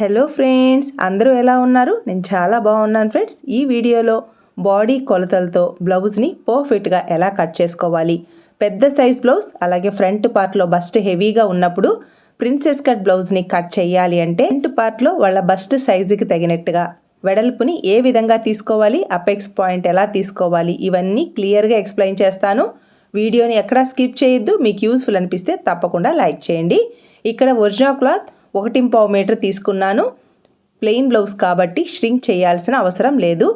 Hello friends అందరూ ఎలా ఉన్నారు? నేను చాలా బాగున్నాను ఫ్రెండ్స్ ఈ వీడియోలో బాడీ కొలతలతో బ్లౌజ్ని పర్ఫెక్ట్గా ఎలా కట్ చేసుకోవాలి? పెద్ద సైజ్ బ్లౌజ్ అలాగే ఫ్రంట్ పార్ట్లో బస్ట్ హెవీగా ఉన్నప్పుడు ప్రిన్సెస్ కట్ బ్లౌజ్ని కట్ చేయాలి అంటే ఫ్రంట్ పార్ట్లో వాళ్ళ బస్ట్ సైజుకి తగినట్టుగా వెడల్పుని ఏ విధంగా తీసుకోవాలి? అపెక్స్ పాయింట్ ఎలా తీసుకోవాలి? ఇవన్నీ క్లియర్గా ఎక్స్ప్లెయిన్ చేస్తాను. వీడియోని ఎక్కడా స్కిప్ చేయొద్దు. మీకు యూస్ఫుల్ అనిపిస్తే తప్పకుండా లైక్ చేయండి. ఇక్కడ ఒరిజినల్ క్లాత్ ఒకటి పావు మీటర్ తీసుకున్నాను. ప్లెయిన్ బ్లౌజ్ కాబట్టి ష్రింక్ చేయాల్సిన అవసరం లేదు.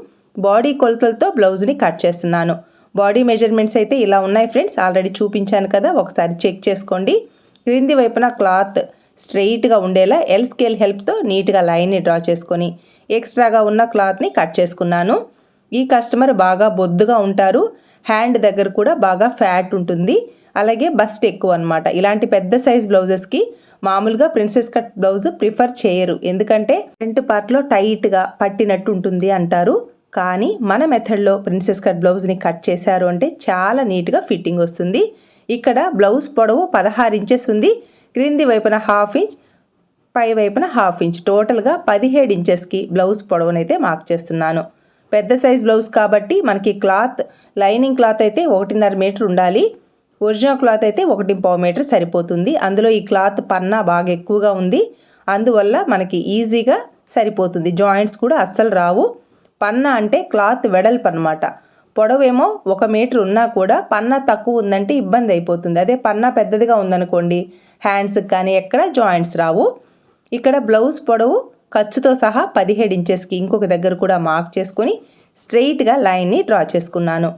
బాడీ కొలతలతో బ్లౌజ్ని కట్ చేస్తున్నాను. బాడీ మెజర్మెంట్స్ అయితే ఇలా ఉన్నాయి ఫ్రెండ్స్. ఆల్రెడీ చూపించాను కదా ఒకసారి చెక్ చేసుకోండి. క్రింది వైపున క్లాత్ స్ట్రెయిట్గా ఉండేలా ఎల్ స్కేల్ హెల్ప్తో నీట్గా లైన్ని డ్రా చేసుకొని ఎక్స్ట్రాగా ఉన్న క్లాత్ని కట్ చేసుకున్నాను. ఈ కస్టమర్ బాగా బొద్దుగా ఉంటారు. హ్యాండ్ దగ్గర కూడా బాగా ఫ్యాట్ ఉంటుంది. అలాగే బస్ట్ ఎక్కువ అనమాట ఇలాంటి పెద్ద సైజ్ బ్లౌజెస్కి మామూలుగా ప్రిన్సెస్ కట్ బ్లౌజ్ ప్రిఫర్ చేయరు. ఎందుకంటే ఫ్రంట్ పార్ట్లో టైట్గా పట్టినట్టు ఉంటుంది అంటారు. కానీ మన మెథడ్లో ప్రిన్సెస్ కట్ బ్లౌజ్ని కట్ చేశారు అంటే చాలా నీట్గా ఫిట్టింగ్ వస్తుంది. ఇక్కడ బ్లౌజ్ పొడవు పదహారు ఇంచెస్ ఉంది. క్రింది వైపున హాఫ్ ఇంచ్ పై వైపున హాఫ్ ఇంచ్. టోటల్గా పదిహేడు ఇంచెస్కి బ్లౌజ్ పొడవునైతే మార్క్ చేస్తున్నాను. పెద్ద సైజ్ బ్లౌజ్ కాబట్టి మనకి క్లాత్ లైనింగ్ క్లాత్ అయితే ఒకటిన్నర మీటర్ ఉండాలి. ఒరిజినల్ క్లాత్ అయితే ఒకటి పావు మీటర్ సరిపోతుంది. అందులో ఈ క్లాత్ పన్నా బాగా ఎక్కువగా ఉంది. అందువల్ల మనకి ఈజీగా సరిపోతుంది. జాయింట్స్ కూడా అస్సలు రావు. పన్నా అంటే క్లాత్ వెడల్పు అనమాట పొడవేమో ఒక మీటర్ ఉన్నా కూడా పన్నా తక్కువ ఉందంటే ఇబ్బంది అయిపోతుంది. అదే పన్నా పెద్దదిగా ఉందనుకోండి హ్యాండ్స్కి కానీ ఎక్కడ జాయింట్స్ రావు. ఇక్కడ బ్లౌజ్ పొడవు ఖర్చుతో సహా పదిహేడు ఇంచెస్కి ఇంకొక దగ్గర కూడా మార్క్ చేసుకొని స్ట్రెయిట్గా లైన్ని డ్రా చేసుకున్నాను.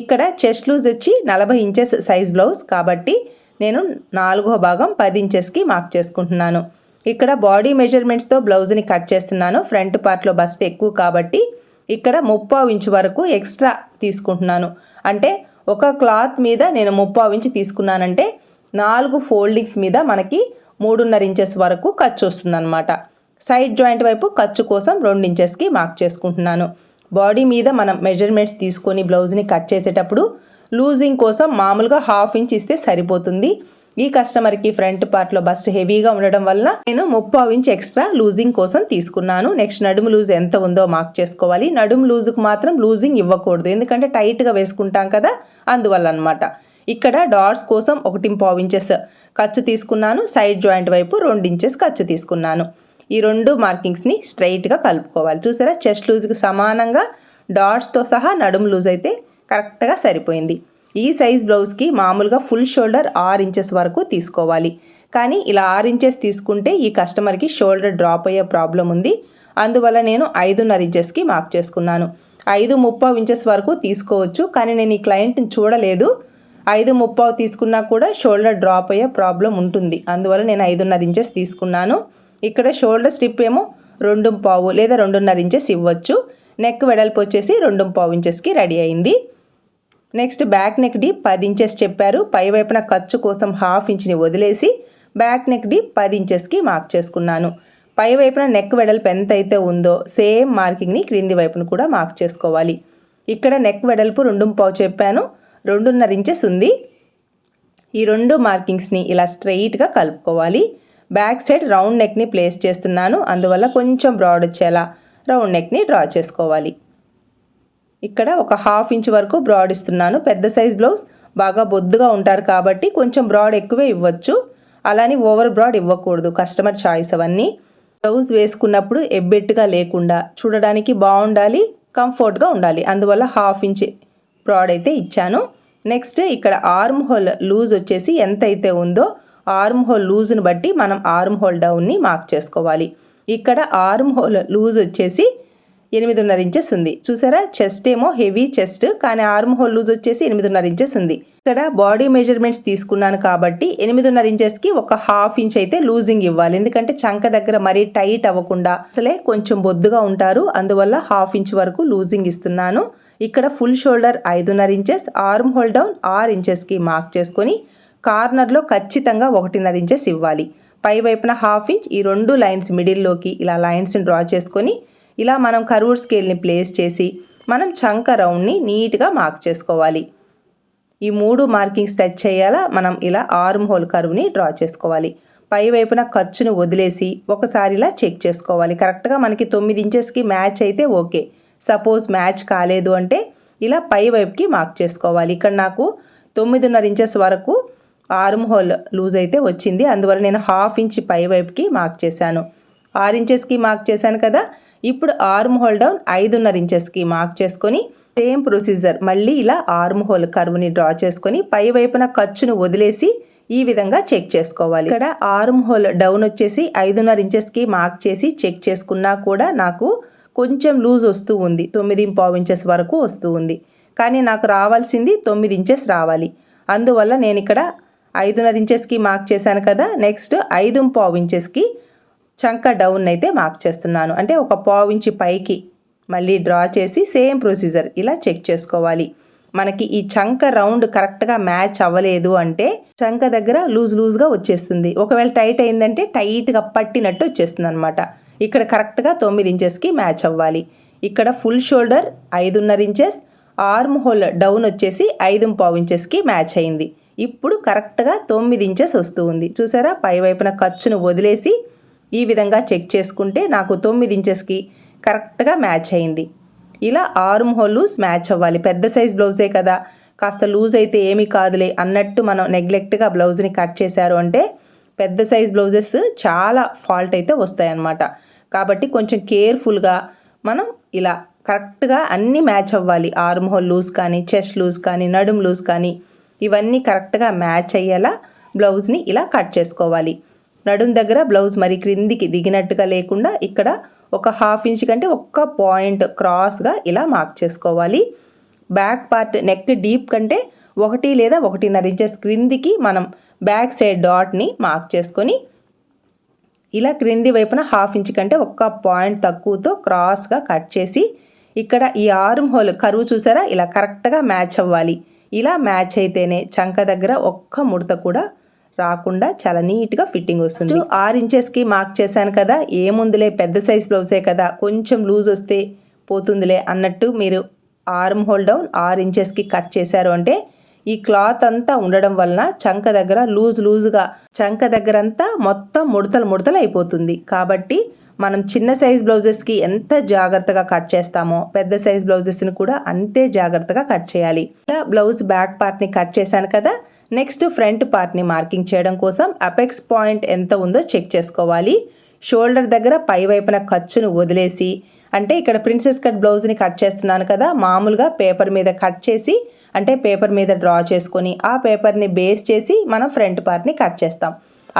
ఇక్కడ చెస్ట్ లూజ్ వచ్చి నలభై ఇంచెస్ సైజ్ బ్లౌజ్ కాబట్టి నేను నాలుగో భాగం పది ఇంచెస్కి మార్క్ చేసుకుంటున్నాను. ఇక్కడ బాడీ మెజర్మెంట్స్తో బ్లౌజ్ని కట్ చేస్తున్నాను. ఫ్రంట్ పార్ట్లో బస్ట్ ఎక్కువ కాబట్టి ఇక్కడ ముప్పావు ఇంచు వరకు ఎక్స్ట్రా తీసుకుంటున్నాను. అంటే ఒక క్లాత్ మీద నేను ముప్పావు ఇంచు తీసుకున్నానంటే నాలుగు ఫోల్డింగ్స్ మీద మనకి మూడున్నర ఇంచెస్ వరకు ఖర్చు వస్తుందన్నమాట. సైడ్ జాయింట్ వైపు ఖర్చు కోసం రెండు ఇంచెస్కి మార్క్ చేసుకుంటున్నాను. బాడీ మీద మనం మెజర్మెంట్స్ తీసుకొని బ్లౌజ్ని కట్ చేసేటప్పుడు లూజింగ్ కోసం మామూలుగా హాఫ్ ఇంచ్ ఇస్తే సరిపోతుంది. ఈ కస్టమర్కి ఫ్రంట్ పార్ట్లో బస్ట్ హెవీగా ఉండడం వల్ల నేను ముప్పావు ఇంచ్ ఎక్స్ట్రా లూజింగ్ కోసం తీసుకున్నాను. నెక్స్ట్ నడుము లూజ్ ఎంత ఉందో మార్క్ చేసుకోవాలి. నడుము లూజుకు మాత్రం లూజింగ్ ఇవ్వకూడదు. ఎందుకంటే టైట్గా వేసుకుంటాం కదా అందువల్ల అనమాట ఇక్కడ డాట్స్ కోసం ఒకటి పావు ఇంచెస్ ఖర్చు తీసుకున్నాను. సైడ్ జాయింట్ వైపు రెండు ఇంచెస్ ఖర్చు తీసుకున్నాను. ఈ రెండు మార్కింగ్స్ని స్ట్రైట్గా కలుపుకోవాలి. చూసారా? చెస్ట్ లూజ్కి సమానంగా డాట్స్తో సహా నడుము లూజ్ అయితే కరెక్ట్గా సరిపోయింది. ఈ సైజ్ బ్లౌజ్కి మామూలుగా ఫుల్ షోల్డర్ ఆరు ఇంచెస్ వరకు తీసుకోవాలి. కానీ ఇలా ఆరు ఇంచెస్ తీసుకుంటే ఈ కస్టమర్కి షోల్డర్ డ్రాప్ అయ్యే ప్రాబ్లం ఉంది. అందువల్ల నేను ఐదున్నర ఇంచెస్కి మార్క్ చేసుకున్నాను. ఐదు ముప్పావు ఇంచెస్ వరకు తీసుకోవచ్చు. కానీ నేను ఈ క్లయింట్ని చూడలేదు. ఐదు ముప్పావు తీసుకున్నా కూడా షోల్డర్ డ్రాప్ అయ్యే ప్రాబ్లం ఉంటుంది. అందువల్ల నేను ఐదున్నర ఇంచెస్ తీసుకున్నాను. ఇక్కడ షోల్డర్ స్ట్రిప్ ఏమో రెండు పావు లేదా రెండున్నర ఇంచెస్ ఇవ్వచ్చు. నెక్ వెడల్పు వచ్చేసి రెండు పావు ఇంచెస్కి రెడీ అయింది. నెక్స్ట్ బ్యాక్ నెక్ డీప్ పది ఇంచెస్ చెప్పారు. పై వైపున ఖర్చు కోసం హాఫ్ ఇంచ్ని వదిలేసి బ్యాక్ నెక్ డీప్ పది ఇంచెస్కి మార్క్ చేసుకున్నాను. పై వైపున నెక్ వెడల్పు ఎంత అయితే ఉందో సేమ్ మార్కింగ్ని క్రింది వైపున కూడా మార్క్ చేసుకోవాలి. ఇక్కడ నెక్ వెడల్పు రెండు పావు చెప్పాను. రెండున్నర ఇంచెస్ ఉంది. ఈ రెండు మార్కింగ్స్ని ఇలా స్ట్రెయిట్గా కలుపుకోవాలి. బ్యాక్ సైడ్ రౌండ్ నెక్ని ప్లేస్ చేస్తున్నాను. అందువల్ల కొంచెం బ్రాడ్ వచ్చేలా రౌండ్ నెక్ని డ్రా చేసుకోవాలి. ఇక్కడ ఒక హాఫ్ ఇంచ్ వరకు బ్రాడ్ ఇస్తున్నాను. పెద్ద సైజ్ బ్లౌజ్ బాగా బొద్దుగా ఉంటారు కాబట్టి కొంచెం బ్రాడ్ ఎక్కువే ఇవ్వచ్చు. అలానే ఓవర్ బ్రాడ్ ఇవ్వకూడదు. కస్టమర్ చాయిస్ అవన్నీ. బ్లౌజ్ వేసుకున్నప్పుడు ఎబ్బెట్టుగా లేకుండా చూడడానికి బాగుండాలి కంఫర్ట్గా ఉండాలి. అందువల్ల హాఫ్ ఇంచ్ బ్రాడ్ అయితే ఇచ్చాను. నెక్స్ట్ ఇక్కడ ఆర్మ్ హోల్ లూజ్ వచ్చేసి ఎంత అయితే ఉందో ఆర్మ్ హోల్ లూజ్ని బట్టి మనం ఆర్మ్ హోల్ డౌన్ని మార్క్ చేసుకోవాలి. ఇక్కడ ఆర్మ్ హోల్ లూజ్ వచ్చేసి ఎనిమిదిన్నర ఇంచెస్ ఉంది. చూసారా? చెస్ట్ ఏమో హెవీ చెస్ట్ కానీ ఆర్మ్ హోల్ లూజ్ వచ్చేసి ఎనిమిదిన్నర ఇంచెస్ ఉంది. ఇక్కడ బాడీ మెజర్మెంట్స్ తీసుకున్నాను కాబట్టి ఎనిమిదిన్నర ఇంచెస్కి ఒక హాఫ్ ఇంచ్ అయితే లూజింగ్ ఇవ్వాలి. ఎందుకంటే చంక దగ్గర మరీ టైట్ అవ్వకుండా అసలే కొంచెం బొద్దుగా ఉంటారు. అందువల్ల హాఫ్ ఇంచ్ వరకు లూజింగ్ ఇస్తున్నాను. ఇక్కడ ఫుల్ షోల్డర్ ఐదున్నర ఇంచెస్ ఆర్మ్ హోల్ డౌన్ ఆరు ఇంచెస్కి మార్క్ చేసుకొని కార్నర్లో ఖచ్చితంగా ఒకటిన్నర ఇంచెస్ ఇవ్వాలి. పై వైపున హాఫ్ ఇంచ్ ఈ రెండు లైన్స్ మిడిల్లోకి ఇలా లైన్స్ని డ్రా చేసుకొని ఇలా మనం కరూర్ స్కేల్ని ప్లేస్ చేసి మనం చంక రౌండ్ని నీట్గా మార్క్ చేసుకోవాలి. ఈ మూడు మార్కింగ్స్ టచ్ చేయాలా? మనం ఇలా ఆర్మ్ హోల్ కరువుని డ్రా చేసుకోవాలి. పై వైపున ఖర్చును వదిలేసి ఒకసారి ఇలా చెక్ చేసుకోవాలి. కరెక్ట్గా మనకి తొమ్మిది ఇంచెస్కి మ్యాచ్ అయితే ఓకే. సపోజ్ మ్యాచ్ కాలేదు అంటే ఇలా పై వైపుకి మార్క్ చేసుకోవాలి. ఇక్కడ నాకు తొమ్మిదిన్నర ఇంచెస్ వరకు ఆర్మ్ హోల్ లూజ్ అయితే వచ్చింది. అందువల్ల నేను హాఫ్ ఇంచ్ పై వైపుకి మార్క్ చేశాను. ఆరు ఇంచెస్కి మార్క్ చేశాను కదా. ఇప్పుడు ఆర్మ్ హోల్ డౌన్ ఐదున్నర ఇంచెస్కి మార్క్ చేసుకొని సేమ్ ప్రొసీజర్ మళ్ళీ ఇలా ఆర్మ్ హోల్ కర్వ్ని డ్రా చేసుకొని పై వైపున ఖర్చును వదిలేసి ఈ విధంగా చెక్ చేసుకోవాలి. ఇక్కడ ఆర్మ్ హోల్ డౌన్ వచ్చేసి ఐదున్నర ఇంచెస్కి మార్క్ చేసి చెక్ చేసుకున్నా కూడా నాకు కొంచెం లూజ్ వస్తూ ఉంది. తొమ్మిది పావు ఇంచెస్ వరకు వస్తూ ఉంది. కానీ నాకు రావాల్సింది తొమ్మిది ఇంచెస్ రావాలి. అందువల్ల నేను ఇక్కడ ఐదున్నర ఇంచెస్కి మార్క్ చేశాను కదా నెక్స్ట్ ఐదు పావు ఇంచెస్కి చంక డౌన్ అయితే మార్క్ చేస్తున్నాను. అంటే ఒక పావు ఇంచి పైకి మళ్ళీ డ్రా చేసి సేమ్ ప్రొసీజర్ ఇలా చెక్ చేసుకోవాలి. మనకి ఈ చంక రౌండ్ కరెక్ట్గా మ్యాచ్ అవ్వలేదు అంటే చంక దగ్గర లూజ్ లూజ్గా వచ్చేస్తుంది. ఒకవేళ టైట్ అయిందంటే టైట్గా పట్టినట్టు వచ్చేస్తుంది అనమాట ఇక్కడ కరెక్ట్గా తొమ్మిది ఇంచెస్కి మ్యాచ్ అవ్వాలి. ఇక్కడ ఫుల్ షోల్డర్ ఐదున్నర ఇంచెస్ ఆర్మ్ హోల్ డౌన్ వచ్చేసి ఐదు పావు ఇంచెస్కి మ్యాచ్ అయింది. ఇప్పుడు కరెక్ట్గా తొమ్మిది ఇంచెస్ వస్తూ ఉంది. చూసారా? పై వైపున ఖర్చును వదిలేసి ఈ విధంగా చెక్ చేసుకుంటే నాకు తొమ్మిది ఇంచెస్కి కరెక్ట్గా మ్యాచ్ అయింది. ఇలా ఆర్మ్ హోల్ లూజ్ మ్యాచ్ అవ్వాలి. పెద్ద సైజ్ బ్లౌజే కదా. కాస్త లూజ్ అయితే ఏమీ కాదులే అన్నట్టు మనం నెగ్లెక్ట్గా బ్లౌజ్ని కట్ చేశారు అంటే పెద్ద సైజ్ బ్లౌజెస్ చాలా ఫాల్ట్ అయితే వస్తాయన్నమాట. కాబట్టి కొంచెం కేర్ఫుల్గా మనం ఇలా కరెక్ట్గా అన్నీ మ్యాచ్ అవ్వాలి. ఆర్మ్ హోల్ లూజ్ కానీ చెస్ట్ లూజ్ కానీ నడుం లూజ్ కానీ ఇవన్నీ కరెక్ట్గా మ్యాచ్ అయ్యేలా బ్లౌజ్ని ఇలా కట్ చేసుకోవాలి. నడుం దగ్గర బ్లౌజ్ మరి క్రిందికి దిగినట్టుగా లేకుండా ఇక్కడ ఒక హాఫ్ ఇంచ్ కంటే ఒక్క పాయింట్ క్రాస్గా ఇలా మార్క్ చేసుకోవాలి. బ్యాక్ పార్ట్ నెక్ డీప్ కంటే ఒకటి లేదా ఒకటిన్నర ఇంచెస్ క్రిందికి మనం బ్యాక్ సైడ్ డాట్ని మార్క్ చేసుకొని ఇలా క్రింది వైపున హాఫ్ ఇంచ్ కంటే ఒక్క పాయింట్ తక్కువతో క్రాస్గా కట్ చేసి ఇక్కడ ఈ ఆర్మ్ హోల్ కరువు చూసారా? ఇలా కరెక్ట్గా మ్యాచ్ అవ్వాలి. ఇలా మ్యాచ్ అయితేనే చంక దగ్గర ఒక్క ముడత కూడా రాకుండా చాలా నీట్గా ఫిట్టింగ్ వస్తుంది. ఆరు ఇంచెస్కి మార్క్ చేశాను కదా ఏముందిలే పెద్ద సైజ్ బ్లౌజే కదా కొంచెం లూజ్ వస్తే పోతుందిలే అన్నట్టు మీరు ఆర్మ్ హోల్ డౌన్ ఆరు ఇంచెస్కి కట్ చేశారు అంటే ఈ క్లాత్ అంతా ఉండడం వలన చంక దగ్గర లూజ్ లూజ్గా చంక దగ్గర అంతా మొత్తం ముడతలు ముడతలు అయిపోతుంది. కాబట్టి మనం చిన్న సైజ్ బ్లౌజెస్కి ఎంత జాగ్రత్తగా కట్ చేస్తామో పెద్ద సైజ్ బ్లౌజెస్ని కూడా అంతే జాగ్రత్తగా కట్ చేయాలి. ఇలా బ్లౌజ్ బ్యాక్ పార్ట్ని కట్ చేశాను కదా నెక్స్ట్ ఫ్రంట్ పార్ట్ని మార్కింగ్ చేయడం కోసం అపెక్స్ పాయింట్ ఎంత ఉందో చెక్ చేసుకోవాలి. షోల్డర్ దగ్గర పై వైపున ఖర్చును వదిలేసి అంటే ఇక్కడ ప్రిన్సెస్ కట్ బ్లౌజ్ని కట్ చేస్తున్నాను కదా మామూలుగా పేపర్ మీద కట్ చేసి అంటే పేపర్ మీద డ్రా చేసుకొని ఆ పేపర్ని బేస్ చేసి మనం ఫ్రంట్ పార్ట్ని కట్ చేస్తాం.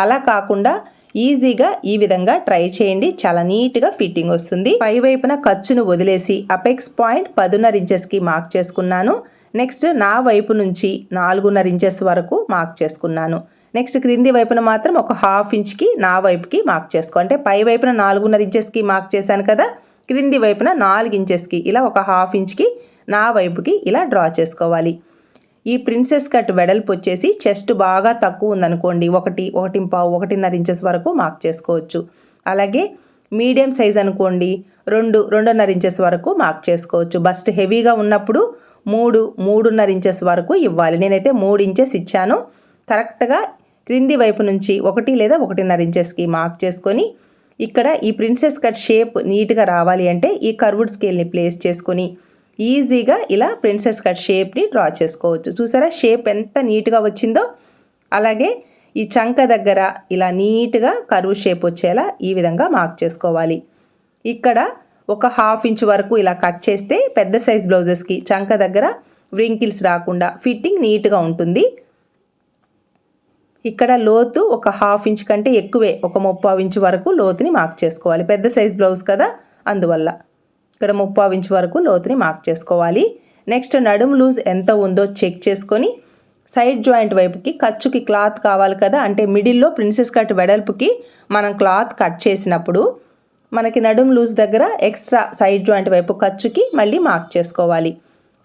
అలా కాకుండా ఈజీగా ఈ విధంగా ట్రై చేయండి. చాలా నీట్గా ఫిట్టింగ్ వస్తుంది. పై వైపున ఖర్చును వదిలేసి అపెక్స్ పాయింట్ పదున్నర ఇంచెస్కి మార్క్ చేసుకున్నాను. నెక్స్ట్ నా వైపు నుంచి నాలుగున్నర ఇంచెస్ వరకు మార్క్ చేసుకున్నాను. నెక్స్ట్ క్రింది వైపున మాత్రం ఒక హాఫ్ ఇంచ్కి నా వైపుకి మార్క్ చేసుకో అంటే పై వైపున నాలుగున్నర ఇంచెస్కి మార్క్ చేశాను కదా క్రింది వైపున నాలుగు ఇంచెస్కి ఇలా ఒక హాఫ్ ఇంచ్కి నా వైపుకి ఇలా డ్రా చేసుకోవాలి. ఈ ప్రిన్సెస్ కట్ వెడల్పు వచ్చేసి చెస్ట్ బాగా తక్కువ ఉందనుకోండి ఒకటి ఒకటి పావు ఒకటిన్నర ఇంచెస్ వరకు మార్క్ చేసుకోవచ్చు. అలాగే మీడియం సైజ్ అనుకోండి రెండు రెండున్నర ఇంచెస్ వరకు మార్క్ చేసుకోవచ్చు. బస్ట్ హెవీగా ఉన్నప్పుడు మూడు మూడున్నర ఇంచెస్ వరకు ఇవ్వాలి. నేనైతే మూడు ఇంచెస్ ఇచ్చాను. కరెక్ట్గా క్రింది వైపు నుంచి ఒకటి లేదా ఒకటిన్నర ఇంచెస్కి మార్క్ చేసుకొని ఇక్కడ ఈ ప్రిన్సెస్ కట్ షేప్ నీట్గా రావాలి అంటే ఈ కర్వుడ్ స్కేల్ని ప్లేస్ చేసుకొని ఈజీగా ఇలా ప్రిన్సెస్ కట్ షేప్ని డ్రా చేసుకోవచ్చు. చూసారా? షేప్ ఎంత నీట్గా వచ్చిందో అలాగే ఈ చంక దగ్గర ఇలా నీట్గా కరువు షేప్ వచ్చేలా ఈ విధంగా మార్క్ చేసుకోవాలి. ఇక్కడ ఒక హాఫ్ ఇంచ్ వరకు ఇలా కట్ చేస్తే పెద్ద సైజ్ బ్లౌజెస్కి చంక దగ్గర వ్రింకిల్స్ రాకుండా ఫిట్టింగ్ నీట్గా ఉంటుంది. ఇక్కడ లోతు ఒక హాఫ్ ఇంచ్ కంటే ఎక్కువే ఒక ముప్పావు ఇంచ్ వరకు లోతుని మార్క్ చేసుకోవాలి. పెద్ద సైజ్ బ్లౌజ్ కదా అందువల్ల. ఇక్కడ ముప్పావు ఇంచ్ వరకు లోతుని మార్క్ చేసుకోవాలి. నెక్స్ట్ నడుము లూజ్ ఎంత ఉందో చెక్ చేసుకొని సైడ్ జాయింట్ వైపుకి ఖర్చుకి క్లాత్ కావాలి కదా అంటే మిడిల్లో ప్రిన్సెస్ కట్ వెడల్పుకి మనం క్లాత్ కట్ చేసినప్పుడు మనకి నడుం లూజ్ దగ్గర ఎక్స్ట్రా సైడ్ జాయింట్ వైపు ఖర్చుకి మళ్ళీ మార్క్ చేసుకోవాలి.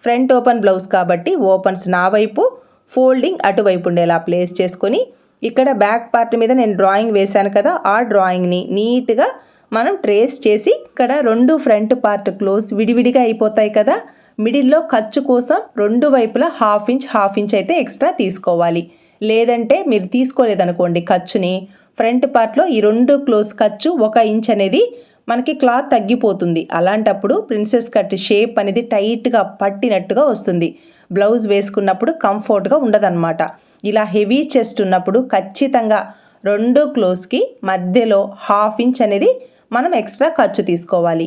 ఫ్రంట్ ఓపెన్ బ్లౌజ్ కాబట్టి ఓపెన్స్ నా వైపు ఫోల్డింగ్ అటువైపు ఉండేలా ప్లేస్ చేసుకొని ఇక్కడ బ్యాక్ పార్ట్ మీద నేను డ్రాయింగ్ వేశాను కదా ఆ డ్రాయింగ్ని నీట్గా మనం ట్రేస్ చేసి ఇక్కడ రెండు ఫ్రంట్ పార్ట్ క్లోజ్ విడివిడిగా అయిపోతాయి కదా. మిడిల్లో ఖర్చు కోసం రెండు వైపులా హాఫ్ ఇంచ్ హాఫ్ ఇంచ్ అయితే ఎక్స్ట్రా తీసుకోవాలి. లేదంటే మీరు తీసుకోలేదనుకోండి ఖర్చుని. ఫ్రంట్ పార్ట్లో ఈ రెండు క్లోజ్ ఖర్చు ఒక ఇంచ్ అనేది మనకి క్లాత్ తగ్గిపోతుంది. అలాంటప్పుడు ప్రిన్సెస్ కట్ షేప్ అనేది టైట్గా పట్టినట్టుగా వస్తుంది. బ్లౌజ్ వేసుకున్నప్పుడు కంఫర్ట్గా ఉండదన్నమాట. ఇలా హెవీ చెస్ట్ ఉన్నప్పుడు ఖచ్చితంగా రెండు క్లోజ్కి మధ్యలో హాఫ్ ఇంచ్ అనేది మనం ఎక్స్ట్రా ఖర్చు తీసుకోవాలి.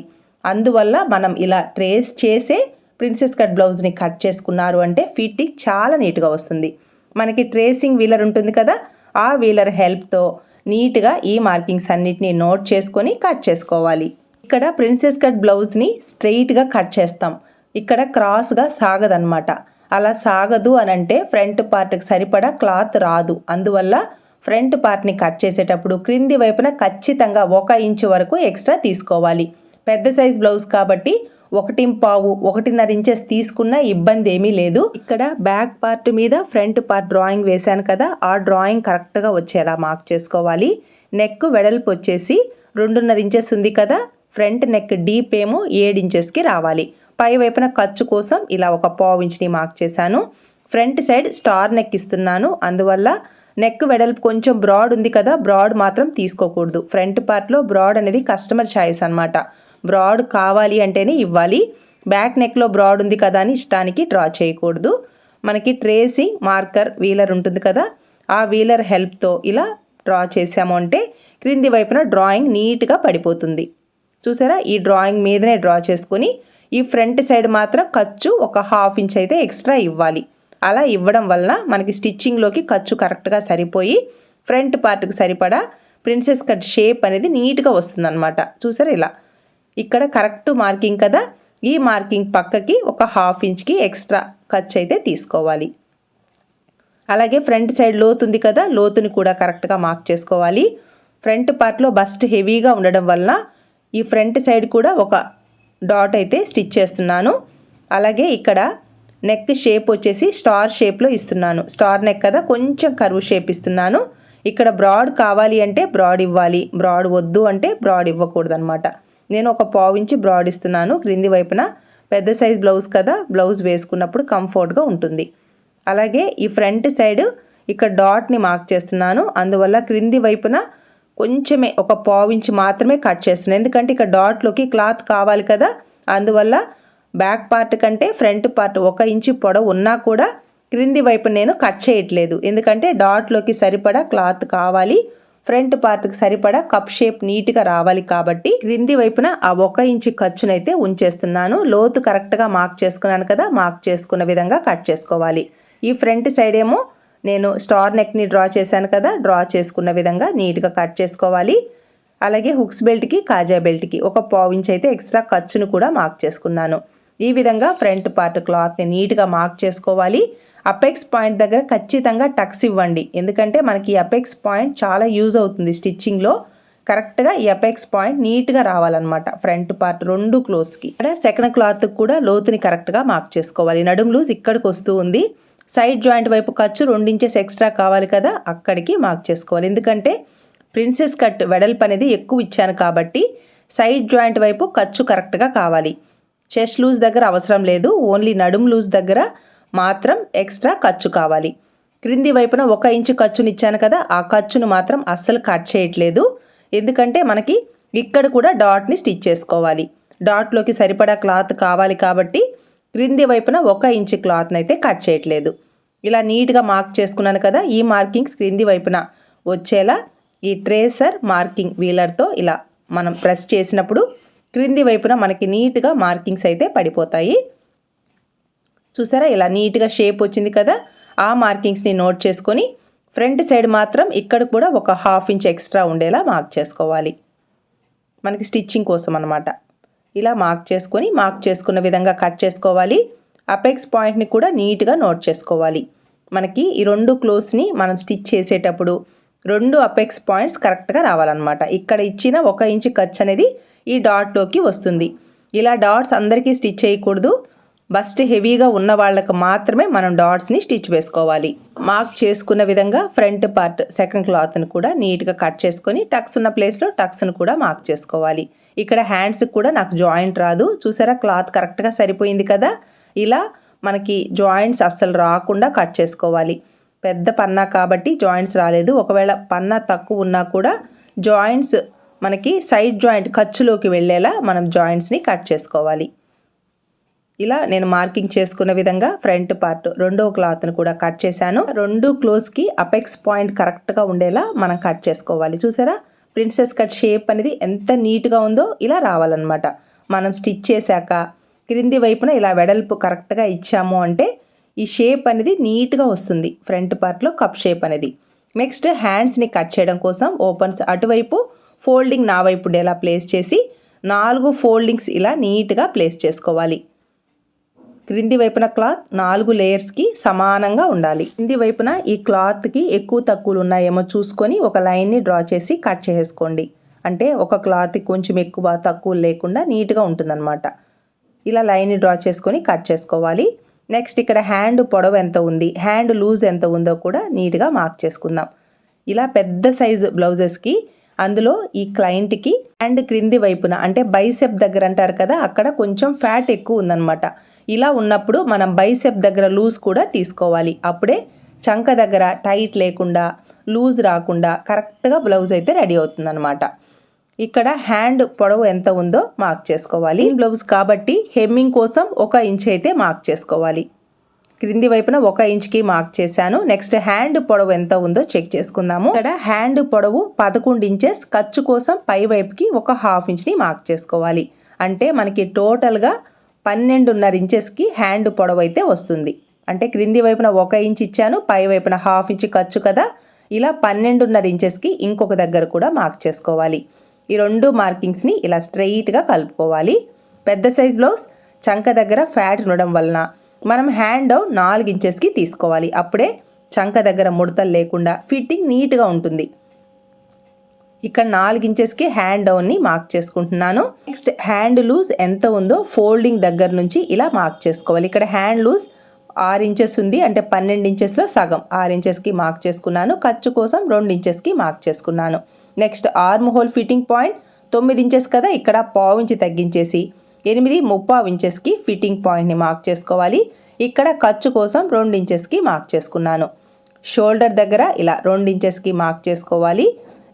అందువల్ల మనం ఇలా ట్రేస్ చేసే ప్రిన్సెస్ కట్ బ్లౌజ్ని కట్ చేసుకున్నారు అంటే ఫిట్టింగ్ చాలా నీట్గా వస్తుంది. మనకి ట్రేసింగ్ వీలర్ ఉంటుంది కదా ఆ వీలర్ హెల్ప్తో నీట్గా ఈ మార్కింగ్స్ అన్నిటిని నోట్ చేసుకొని కట్ చేసుకోవాలి. ఇక్కడ ప్రిన్సెస్ కట్ బ్లౌజ్ని స్ట్రెయిట్గా కట్ చేస్తాం. ఇక్కడ క్రాస్గా సాగదనమాట అలా సాగదు అని అంటే ఫ్రంట్ పార్ట్కి సరిపడా క్లాత్ రాదు. అందువల్ల ఫ్రంట్ పార్ట్ని కట్ చేసేటప్పుడు క్రింది వైపున ఖచ్చితంగా ఒక ఇంచు వరకు ఎక్స్ట్రా తీసుకోవాలి. పెద్ద సైజ్ బ్లౌజ్ కాబట్టి ఒకటి పావు ఒకటిన్నర ఇంచెస్ తీసుకున్న ఇబ్బంది ఏమీ లేదు. ఇక్కడ బ్యాక్ పార్ట్ మీద ఫ్రంట్ పార్ట్ డ్రాయింగ్ వేశాను కదా ఆ డ్రాయింగ్ కరెక్ట్గా వచ్చేలా మార్క్ చేసుకోవాలి. నెక్ వెడల్పు వచ్చేసి రెండున్నర ఇంచెస్ ఉంది కదా ఫ్రంట్ నెక్ డీప్ ఏమో ఏడు ఇంచెస్కి రావాలి. పై వైపున ఖర్చు కోసం ఇలా ఒక పావు ఇంచ్ని మార్క్ చేశాను. ఫ్రంట్ సైడ్ స్టార్ నెక్ ఇస్తున్నాను అందువల్ల నెక్ వెడల్పు కొంచెం బ్రాడ్ ఉంది కదా బ్రాడ్ మాత్రం తీసుకోకూడదు. ఫ్రంట్ పార్ట్లో బ్రాడ్ అనేది కస్టమర్ ఛాయిస్ అనమాట బ్రాడ్ కావాలి అంటేనే ఇవ్వాలి. బ్యాక్ నెక్లో బ్రాడ్ ఉంది కదా అని ఇష్టానికి డ్రా చేయకూడదు. మనకి ట్రేసింగ్ మార్కర్ వీలర్ ఉంటుంది కదా ఆ వీలర్ హెల్ప్తో ఇలా డ్రా చేసాము అంటే క్రింది వైపున డ్రాయింగ్ నీట్గా పడిపోతుంది. చూసారా? ఈ డ్రాయింగ్ మీదనే డ్రా చేసుకుని ఈ ఫ్రంట్ సైడ్ మాత్రం ఖర్చు ఒక హాఫ్ ఇంచ్ అయితే ఎక్స్ట్రా ఇవ్వాలి. అలా ఇవ్వడం వల్ల మనకి స్టిచ్చింగ్లోకి ఖర్చు కరెక్ట్గా సరిపోయి ఫ్రంట్ పార్ట్కి సరిపడా ప్రిన్సెస్ కట్ షేప్ అనేది నీట్గా వస్తుందన్నమాట. చూసారు ఇలా? ఇక్కడ కరెక్ట్ మార్కింగ్ కదా? ఈ మార్కింగ్ పక్కకి ఒక హాఫ్ ఇంచ్కి ఎక్స్ట్రా ఖర్చు అయితే తీసుకోవాలి. అలాగే ఫ్రంట్ సైడ్ లోతు ఉంది కదా? లోతుని కూడా కరెక్ట్గా మార్క్ చేసుకోవాలి. ఫ్రంట్ పార్ట్లో బస్ట్ హెవీగా ఉండడం వల్ల ఈ ఫ్రంట్ సైడ్ కూడా ఒక డాట్ అయితే స్టిచ్ చేస్తున్నాను. అలాగే ఇక్కడ నెక్ షేప్ వచ్చేసి స్టార్ షేప్లో ఇస్తున్నాను. స్టార్ నెక్ కదా కొంచెం కరువు షేప్ ఇస్తున్నాను. ఇక్కడ బ్రాడ్ కావాలి అంటే బ్రాడ్ ఇవ్వాలి. బ్రాడ్ వద్దు అంటే బ్రాడ్ ఇవ్వకూడదు అనమాట నేను ఒక పావు ఇంచి బ్రాడ్ ఇస్తున్నాను. క్రింది వైపున పెద్ద సైజ్ బ్లౌజ్ కదా బ్లౌజ్ వేసుకున్నప్పుడు కంఫర్ట్గా ఉంటుంది. అలాగే ఈ ఫ్రంట్ సైడ్ ఇక్కడ డాట్ని మార్క్ చేస్తున్నాను. అందువల్ల క్రింది వైపున కొంచెమే ఒక పావించి మాత్రమే కట్ చేస్తున్నాను. ఎందుకంటే ఇక్కడ డాట్లోకి క్లాత్ కావాలి కదా అందువల్ల బ్యాక్ పార్ట్ కంటే ఫ్రంట్ పార్ట్ ఒక ఇంచు పొడవు ఉన్నా కూడా క్రింది వైపు నేను కట్ చేయట్లేదు. ఎందుకంటే డాట్లోకి సరిపడా క్లాత్ కావాలి. ఫ్రంట్ పార్ట్కి సరిపడా కప్ షేప్ నీట్గా రావాలి కాబట్టి క్రింది వైపున ఆ ఒక ఇంచు ఖర్చునైతే ఉంచేస్తున్నాను. లోతు కరెక్ట్గా మార్క్ చేసుకున్నాను కదా మార్క్ చేసుకున్న విధంగా కట్ చేసుకోవాలి. ఈ ఫ్రంట్ సైడ్ ఏమో నేను స్టార్ నెక్ని డ్రా చేశాను కదా డ్రా చేసుకున్న విధంగా నీట్గా కట్ చేసుకోవాలి. అలాగే హుక్స్ బెల్ట్కి కాజా బెల్ట్కి ఒక పావు ఇంచ్ అయితే ఎక్స్ట్రా ఖర్చును కూడా మార్క్ చేసుకున్నాను. ఈ విధంగా ఫ్రంట్ పార్ట్ క్లాత్ని నీట్గా మార్క్ చేసుకోవాలి. అపెక్స్ పాయింట్ దగ్గర ఖచ్చితంగా టక్స్ ఇవ్వండి. ఎందుకంటే మనకి అపెక్స్ పాయింట్ చాలా యూజ్ అవుతుంది స్టిచ్చింగ్లో. కరెక్ట్గా ఈ అపెక్స్ పాయింట్ నీట్గా రావాలన్నమాట ఫ్రంట్ పార్ట్ రెండు క్లోజ్కి అంటే సెకండ్ క్లాత్ కూడా లోతుని కరెక్ట్గా మార్క్ చేసుకోవాలి. నడుం లూజ్ ఇక్కడికి వస్తూ ఉంది. సైడ్ జాయింట్ వైపు ఖర్చు రెండించెస్ ఎక్స్ట్రా కావాలి కదా అక్కడికి మార్క్ చేసుకోవాలి. ఎందుకంటే ప్రిన్సెస్ కట్ వెడల్పు అనేది ఎక్కువ ఇచ్చాను కాబట్టి సైడ్ జాయింట్ వైపు ఖర్చు కరెక్ట్గా కావాలి. చెస్ట్ లూజ్ దగ్గర అవసరం లేదు. ఓన్లీ నడుము లూజ్ దగ్గర మాత్రం ఎక్స్ట్రా ఖర్చు కావాలి. క్రింది వైపున ఒక ఇంచు ఖర్చుని ఇచ్చాను కదా ఆ ఖర్చును మాత్రం అస్సలు కట్ చేయట్లేదు. ఎందుకంటే మనకి ఇక్కడ కూడా డాట్ని స్టిచ్ చేసుకోవాలి. డాట్లోకి సరిపడా క్లాత్ కావాలి కాబట్టి క్రింది వైపున ఒక ఇంచు క్లాత్ని అయితే కట్ చేయట్లేదు. ఇలా నీట్గా మార్క్ చేసుకున్నాను కదా ఈ మార్కింగ్స్ క్రింది వైపున వచ్చేలా ఈ ట్రేసర్ మార్కింగ్ వీలర్తో ఇలా మనం ప్రెస్ చేసినప్పుడు క్రింది వైపున మనకి నీట్గా మార్కింగ్స్ అయితే పడిపోతాయి. చూసారా? ఇలా నీట్గా షేప్ వచ్చింది కదా? ఆ మార్కింగ్స్ని నోట్ చేసుకొని ఫ్రంట్ సైడ్ మాత్రం ఇక్కడ కూడా ఒక హాఫ్ ఇంచ్ ఎక్స్ట్రా ఉండేలా మార్క్ చేసుకోవాలి. మనకి స్టిచ్చింగ్ కోసం అనమాట ఇలా మార్క్ చేసుకొని మార్క్ చేసుకున్న విధంగా కట్ చేసుకోవాలి. అపెక్స్ పాయింట్ని కూడా నీట్గా నోట్ చేసుకోవాలి. మనకి ఈ రెండు క్లోత్స్ని మనం స్టిచ్ చేసేటప్పుడు రెండు అపెక్స్ పాయింట్స్ కరెక్ట్గా రావాలన్నమాట. ఇక్కడ ఇచ్చిన ఒక ఇంచ్ ఖర్చు అనేది ఈ డాట్లోకి వస్తుంది. ఇలా డాట్స్ అందరికీ స్టిచ్ చేయకూడదు. బస్ట్ హెవీగా ఉన్న వాళ్ళకు మాత్రమే మనం డాట్స్ని స్టిచ్ వేసుకోవాలి. మార్క్ చేసుకున్న విధంగా ఫ్రంట్ పార్ట్ సెకండ్ క్లాత్ని కూడా నీట్గా కట్ చేసుకొని టక్స్ ఉన్న ప్లేస్లో టక్స్ను కూడా మార్క్ చేసుకోవాలి. ఇక్కడ హ్యాండ్స్కి కూడా నాకు జాయింట్ రాదు. చూసారా క్లాత్ కరెక్ట్గా సరిపోయింది కదా? ఇలా మనకి జాయింట్స్ అస్సలు రాకుండా కట్ చేసుకోవాలి. పెద్ద పన్నా కాబట్టి జాయింట్స్ రాలేదు. ఒకవేళ పన్నా తక్కువ ఉన్నా కూడా జాయింట్స్ మనకి సైడ్ జాయింట్ ఖర్చులోకి వెళ్ళేలా మనం జాయింట్స్ని కట్ చేసుకోవాలి. ఇలా నేను మార్కింగ్ చేసుకున్న విధంగా ఫ్రంట్ పార్ట్ రెండో క్లాత్ను కూడా కట్ చేశాను. రెండు క్లోజ్కి అపెక్స్ పాయింట్ కరెక్ట్గా ఉండేలా మనం కట్ చేసుకోవాలి. చూసారా? ప్రిన్సెస్ కట్ షేప్ అనేది ఎంత నీట్గా ఉందో ఇలా రావాలన్నమాట. మనం స్టిచ్ చేశాక క్రింది వైపున ఇలా వెడల్పు కరెక్ట్గా ఇచ్చాము అంటే ఈ షేప్ అనేది నీట్గా వస్తుంది. ఫ్రంట్ పార్ట్లో కప్ షేప్ అనేది. నెక్స్ట్ హ్యాండ్స్ని కట్ చేయడం కోసం ఓపెన్స్ అటువైపు ఫోల్డింగ్ నా వైపు ఎలా ప్లేస్ చేసి నాలుగు ఫోల్డింగ్స్ ఇలా నీట్గా ప్లేస్ చేసుకోవాలి. క్రింది వైపున క్లాత్ నాలుగు లేయర్స్కి సమానంగా ఉండాలి. కింది వైపున ఈ క్లాత్కి ఎక్కువ తక్కువలు ఉన్నాయేమో చూసుకొని ఒక లైన్ని డ్రా చేసి కట్ చేసుకోండి అంటే ఒక క్లాత్ కొంచెం ఎక్కువ తక్కువ లేకుండా నీట్గా ఉంటుందన్నమాట. ఇలా లైన్ని డ్రా చేసుకొని కట్ చేసుకోవాలి. నెక్స్ట్ ఇక్కడ హ్యాండ్ పొడవు ఎంత ఉంది హ్యాండ్ లూజ్ ఎంత ఉందో కూడా నీట్గా మార్క్ చేసుకుందాం. ఇలా పెద్ద సైజు బ్లౌజెస్కి అందులో ఈ క్లయింట్కి హ్యాండ్ క్రింది వైపున అంటే బైసెప్ దగ్గర అంటారు కదా అక్కడ కొంచెం ఫ్యాట్ ఎక్కువ ఉందన్నమాట. ఇలా ఉన్నప్పుడు మనం బైసెప్ దగ్గర లూజ్ కూడా తీసుకోవాలి. అప్పుడే చంక దగ్గర టైట్ లేకుండా లూజ్ రాకుండా కరెక్ట్గా బ్లౌజ్ అయితే రెడీ అవుతుందన్నమాట. ఇక్కడ హ్యాండ్ పొడవు ఎంత ఉందో మార్క్ చేసుకోవాలి. బ్లౌజ్ కాబట్టి హెమ్మింగ్ కోసం ఒక ఇంచ్ అయితే మార్క్ చేసుకోవాలి. క్రింది వైపున ఒక ఇంచ్కి మార్క్ చేశాను. నెక్స్ట్ హ్యాండ్ పొడవు ఎంత ఉందో చెక్ చేసుకుందాము. ఇక్కడ హ్యాండ్ పొడవు పదకొండు ఇంచెస్ ఖర్చు కోసం పై వైపుకి ఒక హాఫ్ ఇంచ్ని మార్క్ చేసుకోవాలి. అంటే మనకి టోటల్గా పన్నెండున్నర ఇంచెస్కి హ్యాండ్ పొడవు అయితే వస్తుంది. అంటే క్రింది వైపున ఒక ఇంచ్ ఇచ్చాను పై వైపున హాఫ్ ఇంచ్ ఖర్చు కదా. ఇలా పన్నెండున్నర ఇంచెస్కి ఇంకొక దగ్గర కూడా మార్క్ చేసుకోవాలి. ఈ రెండు మార్కింగ్స్ని ఇలా స్ట్రెయిట్గా కలుపుకోవాలి. పెద్ద సైజ్ బ్లౌజ్ చంక దగ్గర ఫ్యాట్ ఉండడం వలన మనం హ్యాండ్ నాలుగు ఇంచెస్కి తీసుకోవాలి. అప్పుడే చంక దగ్గర ముడతలు లేకుండా ఫిట్టింగ్ నీట్గా ఉంటుంది. ఇక్కడ నాలుగు ఇంచెస్కి హ్యాండ్ డౌన్ని మార్క్ చేసుకుంటున్నాను. నెక్స్ట్ హ్యాండ్ లూజ్ ఎంత ఉందో ఫోల్డింగ్ దగ్గర నుంచి ఇలా మార్క్ చేసుకోవాలి. ఇక్కడ హ్యాండ్ లూజ్ ఆరు ఇంచెస్ ఉంది అంటే పన్నెండు ఇంచెస్లో సగం. ఆరు ఇంచెస్కి మార్క్ చేసుకున్నాను. ఖర్చు కోసం రెండు ఇంచెస్కి మార్క్ చేసుకున్నాను. Next arm hole fitting point తొమ్మిది ఇంచెస్ కదా ఇక్కడ పావు ఇంచి తగ్గించేసి ఎనిమిది ముప్పావు ఇంచెస్కి ఫిట్టింగ్ పాయింట్ని మార్క్ చేసుకోవాలి. ఇక్కడ ఖర్చు కోసం రెండు ఇంచెస్కి మార్క్ చేసుకున్నాను. షోల్డర్ దగ్గర ఇలా రెండు ఇంచెస్కి మార్క్ చేసుకోవాలి.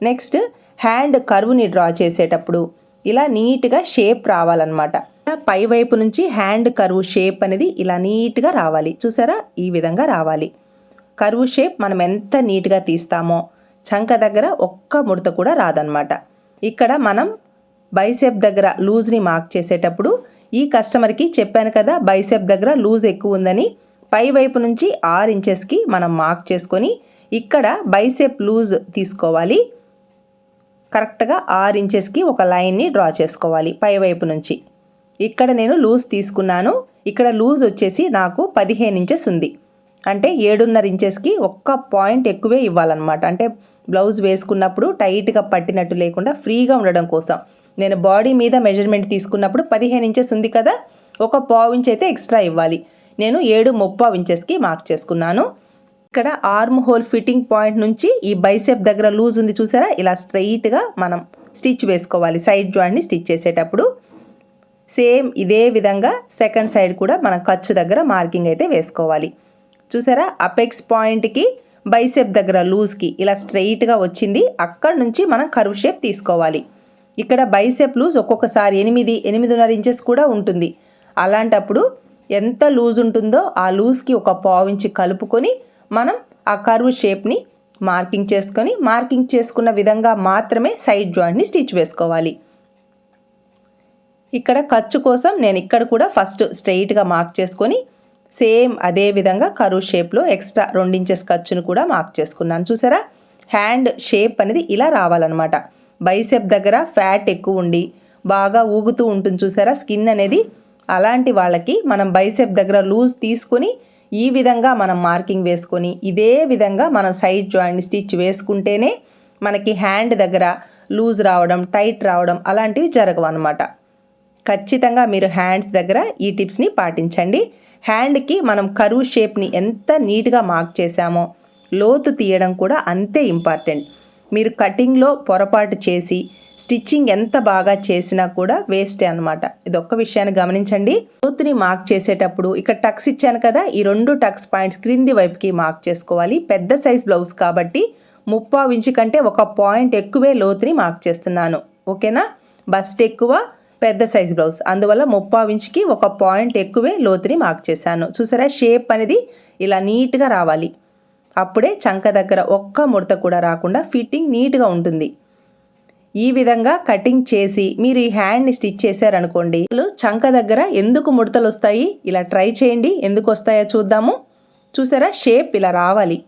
నెక్స్ట్ హ్యాండ్ కర్వ్ని డ్రా చేసేటప్పుడు ఇలా నీట్గా షేప్ రావాలన్నమాట. పై వైపు నుంచి హ్యాండ్ కరువు షేప్ అనేది ఇలా నీట్గా రావాలి. చూసారా? ఈ విధంగా రావాలి. కరువు షేప్ మనం ఎంత నీట్గా తీస్తామో చంక దగ్గర ఒక్క ముడత కూడా రాదనమాట ఇక్కడ మనం బైసెప్ దగ్గర లూజ్ని మార్క్ చేసేటప్పుడు ఈ కస్టమర్కి చెప్పాను కదా బైసెప్ దగ్గర లూజ్ ఎక్కువ ఉందని పై వైపు నుంచి ఆరు ఇంచెస్కి మనం మార్క్ చేసుకొని ఇక్కడ బైసెప్ లూజ్ తీసుకోవాలి. కరెక్ట్గా ఆరు ఇంచెస్కి ఒక లైన్ని డ్రా చేసుకోవాలి పై వైపు నుంచి. ఇక్కడ నేను లూజ్ తీసుకున్నాను. ఇక్కడ లూజ్ వచ్చేసి నాకు పదిహేను ఇంచెస్ ఉంది. అంటే ఏడున్నర ఇంచెస్కి ఒక్క పాయింట్ ఎక్కువే ఇవ్వాలన్నమాట. అంటే బ్లౌజ్ వేసుకున్నప్పుడు టైట్గా పట్టినట్టు లేకుండా ఫ్రీగా ఉండడం కోసం. నేను బాడీ మీద మెజర్మెంట్ తీసుకున్నప్పుడు పదిహేను ఇంచెస్ ఉంది కదా ఒక పావు ఇంచ్ అయితే ఎక్స్ట్రా ఇవ్వాలి. నేను ఏడు ముప్పావు ఇంచెస్కి మార్క్ చేసుకున్నాను. ఇక్కడ ఆర్మ్ హోల్ ఫిట్టింగ్ పాయింట్ నుంచి ఈ బైసెప్ దగ్గర లూజ్ ఉంది చూసారా? ఇలా స్ట్రైట్గా మనం స్టిచ్ వేసుకోవాలి సైడ్ జాయింట్ని స్టిచ్ చేసేటప్పుడు. సేమ్ ఇదే విధంగా సెకండ్ సైడ్ కూడా మనం ఖర్చు దగ్గర మార్కింగ్ అయితే వేసుకోవాలి. చూసారా? అపెక్స్ పాయింట్కి బైసెప్ దగ్గర లూజ్కి ఇలా స్ట్రైట్గా వచ్చింది. అక్కడ నుంచి మనం కర్వ్ షేప్ తీసుకోవాలి. ఇక్కడ బైసెప్ లూజ్ ఒక్కొక్కసారి ఎనిమిది ఎనిమిదిన్నర ఇంచెస్ కూడా ఉంటుంది. అలాంటప్పుడు ఎంత లూజ్ ఉంటుందో ఆ లూజ్కి ఒక పావు ఇంచి కలుపుకొని మనం ఆ కర్వ్ షేప్ని మార్కింగ్ చేసుకొని మార్కింగ్ చేసుకున్న విధంగా మాత్రమే సైడ్ జాయింట్ని స్టిచ్ వేసుకోవాలి. ఇక్కడ ఖర్చు కోసం నేను ఇక్కడ కూడా ఫస్ట్ స్ట్రెయిట్గా మార్క్ చేసుకొని సేమ్ అదే విధంగా కరువు షేప్లో ఎక్స్ట్రా రెండించెస్ ఖర్చును కూడా మార్క్ చేసుకున్నాను. చూసారా? హ్యాండ్ షేప్ అనేది ఇలా రావాలన్నమాట. బైసెప్ దగ్గర ఫ్యాట్ ఎక్కువ ఉండి బాగా ఊగుతూ ఉంటుంది చూసారా? స్కిన్ అనేది అలాంటి వాళ్ళకి మనం బైసెప్ దగ్గర లూజ్ తీసుకొని ఈ విధంగా మనం మార్కింగ్ వేసుకొని ఇదే విధంగా మనం సైడ్ జాయింట్ స్టిచ్ వేసుకుంటేనే మనకి హ్యాండ్ దగ్గర లూజ్ రావడం టైట్ రావడం అలాంటివి జరగవు అనమాట ఖచ్చితంగా మీరు హ్యాండ్స్ దగ్గర ఈ టిప్స్ని పాటించండి. హ్యాండ్కి మనం కరువు షేప్ని ఎంత నీట్గా మార్క్ చేశామో లోతు తీయడం కూడా అంతే ఇంపార్టెంట్. మీరు కటింగ్లో పొరపాటు చేసి స్టిచ్చింగ్ ఎంత బాగా చేసినా కూడా వేస్టే అనమాట ఇది ఒక్క విషయాన్ని గమనించండి. లోతుని మార్క్ చేసేటప్పుడు ఇక్కడ టక్స్ ఇచ్చాను కదా ఈ రెండు టక్స్ పాయింట్స్ క్రింది వైపుకి మార్క్ చేసుకోవాలి. పెద్ద సైజ్ బ్లౌజ్ కాబట్టి ముప్పావు ఇంచు కంటే ఒక పాయింట్ ఎక్కువే లోతుని మార్క్ చేస్తున్నాను. ఓకేనా? బస్ట్ ఎక్కువ పెద్ద సైజ్ బ్లౌజ్. అందువల్ల ముప్పావు ఇంచుకి ఒక పాయింట్ ఎక్కువే లోతుని మార్క్ చేశాను. చూసారా? షేప్ అనేది ఇలా నీట్గా రావాలి. అప్పుడే చంక దగ్గర ఒక్క ముడత కూడా రాకుండా ఫిట్టింగ్ నీట్గా ఉంటుంది. ఈ విధంగా కటింగ్ చేసి మీరు ఈ హ్యాండ్ని స్టిచ్ చేశారనుకోండి చంక దగ్గర ఎందుకు ముడతలు వస్తాయి? ఇలా ట్రై చేయండి. ఎందుకు వస్తాయో చూద్దాము. చూసారా? షేప్ ఇలా రావాలి.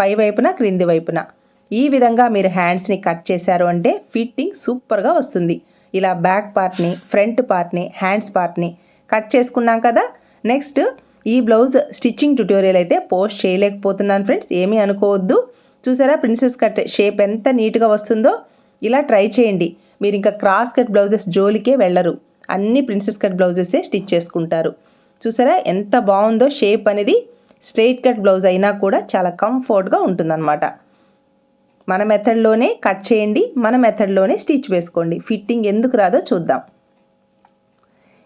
పై వైపున క్రింది వైపున. ఈ విధంగా మీరు హ్యాండ్స్ని కట్ చేశారు అంటే ఫిట్టింగ్ సూపర్గా వస్తుంది. ఇలా బ్యాక్ పార్ట్ని ఫ్రంట్ పార్ట్ని హ్యాండ్స్ పార్ట్ని కట్ చేసుకున్నాం కదా? నెక్స్ట్ ఈ బ్లౌజ్ స్టిచ్చింగ్ ట్యుటోరియల్ అయితే పోస్ట్ చేయలేకపోతున్నాను ఫ్రెండ్స్ ఏమీ అనుకోవద్దు. చూసారా ప్రిన్సెస్ కట్ షేప్ ఎంత నీట్గా వస్తుందో? ఇలా ట్రై చేయండి. మీరు ఇంకా క్రాస్ కట్ బ్లౌజెస్ జోలికే వెళ్ళరు. అన్ని ప్రిన్సెస్ కట్ బ్లౌజెసే స్టిచ్ చేసుకుంటారు. చూసారా ఎంత బాగుందో షేప్ అనేది. స్ట్రెయిట్ కట్ బ్లౌజ్ అయినా కూడా చాలా కంఫర్ట్గా ఉంటుందన్నమాట. మన మెథడ్లోనే కట్ చేయండి మన మెథడ్లోనే స్టిచ్ వేసుకోండి. ఫిట్టింగ్ ఎందుకు రాదో చూద్దాం.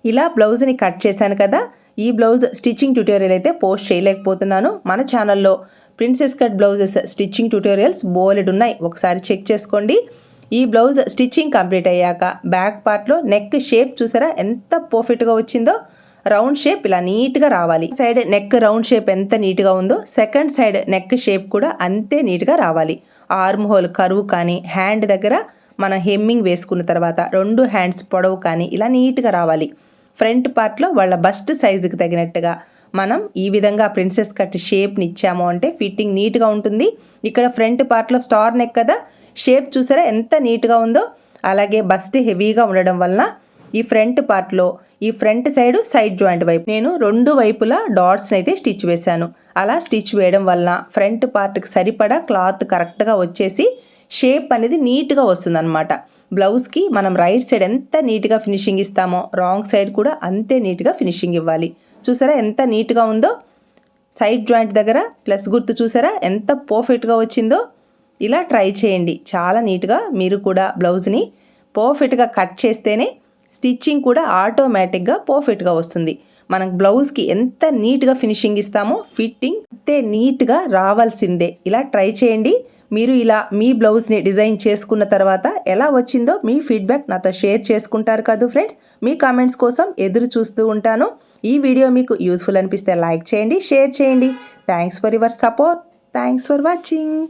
ఇలా బ్లౌజ్ని కట్ చేశాను కదా ఈ బ్లౌజ్ స్టిచ్చింగ్ ట్యూటోరియల్ అయితే పోస్ట్ చేయలేకపోతున్నాను. మన ఛానల్లో princess cut blouses stitching tutorials బోలెడ్ ఉన్నాయి. ఒకసారి చెక్ చేసుకోండి. ఈ బ్లౌజ్ స్టిచ్చింగ్ కంప్లీట్ అయ్యాక బ్యాక్ పార్ట్లో నెక్ షేప్ చూసారా? ఎంత పర్ఫెక్ట్గా వచ్చిందో. రౌండ్ షేప్ ఇలా నీట్గా రావాలి. సైడ్ నెక్ రౌండ్ షేప్ ఎంత నీట్గా ఉందో సెకండ్ సైడ్ నెక్ షేప్ కూడా అంతే నీట్గా రావాలి. ఆర్మ్ హోల్ కరువు కానీ హ్యాండ్ దగ్గర మన హెమ్మింగ్ వేసుకున్న తర్వాత రెండు హ్యాండ్స్ పొడవు కానీ ఇలా నీట్గా రావాలి. ఫ్రంట్ పార్ట్లో వాళ్ళ బస్ట్ సైజుకి తగినట్టుగా. మనం ఈ విధంగా ప్రిన్సెస్ కట్ షేప్ని ఇచ్చాము అంటే ఫిట్టింగ్ నీట్గా ఉంటుంది. ఇక్కడ ఫ్రంట్ పార్ట్లో స్టార్ నెక్ కదా. షేప్ చూసారా ఎంత నీట్గా ఉందో. అలాగే బస్ట్ హెవీగా ఉండడం వలన ఈ ఫ్రంట్ పార్ట్లో ఈ ఫ్రంట్ సైడ్ సైడ్ జాయింట్ వైపు. నేను రెండు వైపులా డాట్స్ని అయితే స్టిచ్ వేశాను. అలా స్టిచ్ వేయడం వలన ఫ్రంట్ పార్ట్కి సరిపడా క్లాత్ కరెక్ట్గా వచ్చేసి షేప్ అనేది నీట్గా వస్తుందన్నమాట. బ్లౌజ్కి మనం రైట్ సైడ్ ఎంత నీట్గా ఫినిషింగ్ ఇస్తామో రాంగ్ సైడ్ కూడా అంతే నీట్గా ఫినిషింగ్ ఇవ్వాలి. చూసారా ఎంత నీట్గా ఉందో? సైడ్ జాయింట్ దగ్గర ప్లస్ గుర్తు చూసారా? ఎంత పర్ఫెక్ట్గా వచ్చిందో? ఇలా ట్రై చేయండి. చాలా నీట్గా మీరు కూడా బ్లౌజ్ని పర్ఫెక్ట్గా కట్ చేస్తేనే స్టిచ్చింగ్ కూడా ఆటోమేటిక్గా పర్ఫెక్ట్గా వస్తుంది. మనం బ్లౌజ్కి ఎంత నీట్గా ఫినిషింగ్ ఇస్తామో ఫిట్టింగ్ అంతే నీట్గా రావాల్సిందే. ఇలా ట్రై చేయండి. మీరు ఇలా మీ బ్లౌజ్ని డిజైన్ చేసుకున్న తర్వాత ఎలా వచ్చిందో మీ ఫీడ్బ్యాక్ నాతో షేర్ చేసుకుంటారు కాదు ఫ్రెండ్స్. మీ కామెంట్స్ కోసం ఎదురు చూస్తూ ఉంటాను. ఈ వీడియో మీకు యూస్ఫుల్ అనిపిస్తే లైక్ చేయండి షేర్ చేయండి. Thanks for your support thanks for watching